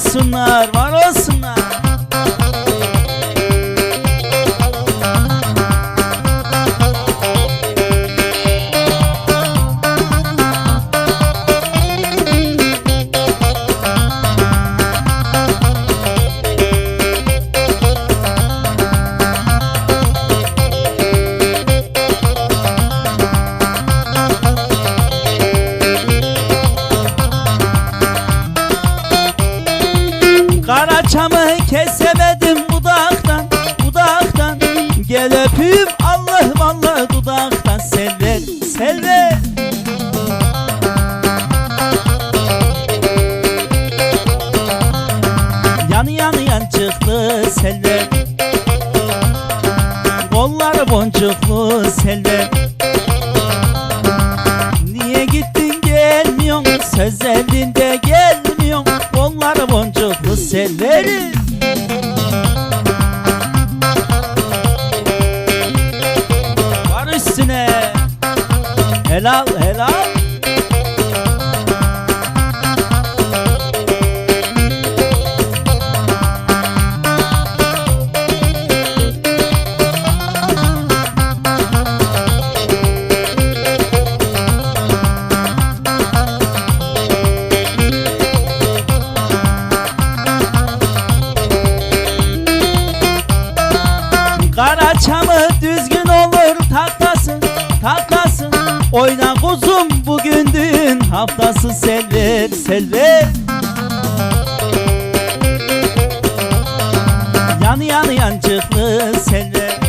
olsunlar, var Öpeyim Allah vallahi dudaktan Selver, selver. Yanı yanı yan çıktı selver. Kolları boncuklu selver. Niye gittin gelmiyorsun Söz Helal helal. Karaçamı düzgün olur Oyna kuzum bugün düğün haftası selver selver. Yanı yanı yancıklı selver.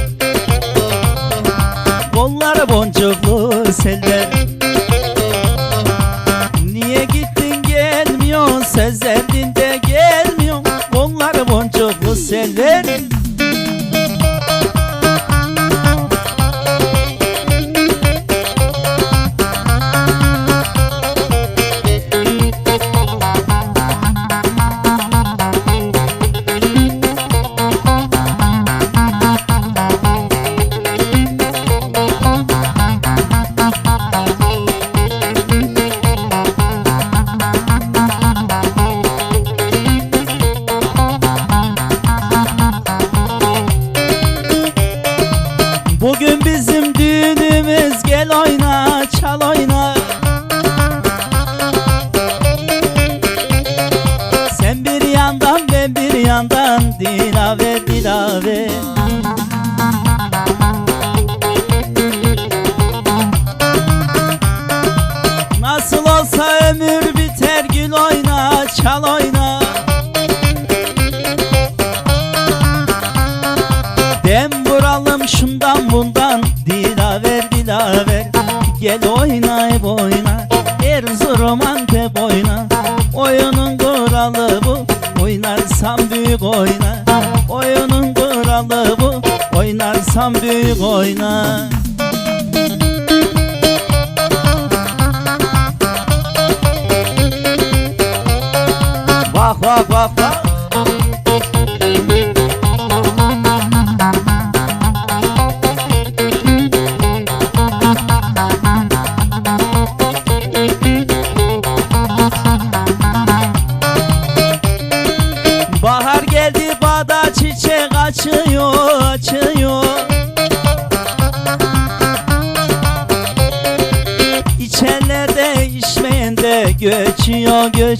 Kolları boncuklu selver oyna çal oyna Sen bir yandan ben bir yandan dilave dilave. Nasıl olsa ömür biter gül oyna çal oyna. Vuralım şundan bundan Dilaver dilaver Gel oynay boyna Erzurum Antep oyna Oyunun kuralı bu Oynarsam büyük oyna. Oyunun kuralı bu Oynarsam büyük oyna. Vah vah vah vah İçenler de